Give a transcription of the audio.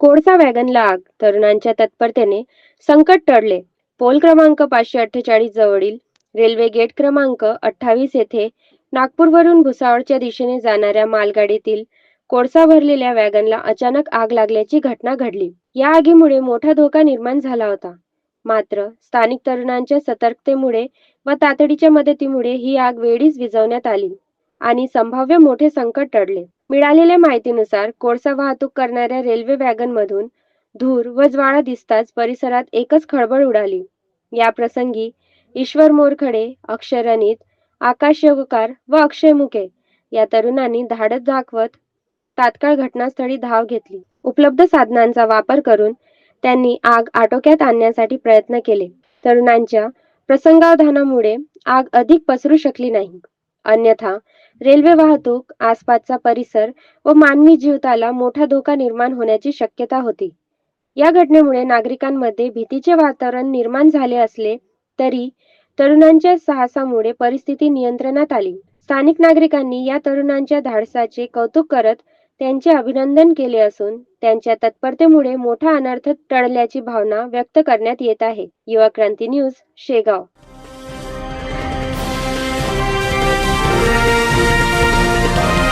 कोळसा वॅगनला आग तरुणांच्या तत्परतेने संकट टळले. पोल क्रमांक पाचशे अठ्ठेचाळीस जवळील रेल्वे गेट क्रमांक अठ्ठावीस येथे नागपूरवरून भुसावळच्या दिशेने जाणाऱ्या मालगाडीतील कोळसा भरलेल्या वॅगनला अचानक आग लागल्याची घटना घडली. या आगीमुळे मोठा धोका निर्माण झाला होता. मात्र स्थानिक तरुणांच्या सतर्कतेमुळे व तातडीच्या मदतीमुळे ही आग वेळीच विझवण्यात आली आणि संभाव्य मोठे संकट टळले. मिळालेल्या माहितीनुसार कोळसा वाहतूक करणाऱ्या रेल्वे वॅगनमधून धूर व ज्वाळा दिसताच परिसरात एकच खळबळ उडाली. या प्रसंगी ईश्वर मोरखडे अक्षर अनित आकाश योगकार व अक्षय मुके या तरुणांनी धाडस दाखवत तात्काळ घटनास्थळी धाव घेतली. उपलब्ध साधनांचा वापर करून त्यांनी आग आटोक्यात आणण्यासाठी प्रयत्न केले. तरुणांच्या प्रसंगावधानामुळे आग अधिक पसरू शकली नाही. अन्यथा रेल्वे वाहतूक आसपासचा परिसर व मानवी जीवताला मोठा धोका निर्माण होण्याची शक्यता होती. या घटनेमुळे नागरिकांमध्ये भीतीचे वातावरण निर्माण झाले असले तरी तरुणांच्या साहसामुळे परिस्थिती नियंत्रणात आली. स्थानिक नागरिकांनी या तरुणांच्या धाडसाचे कौतुक करत त्यांचे अभिनंदन केले असून त्यांच्या तत्परतेमुळे मोठा अनर्थ टळल्याची भावना व्यक्त करण्यात येत आहे. युवा क्रांती न्यूज शेगाव.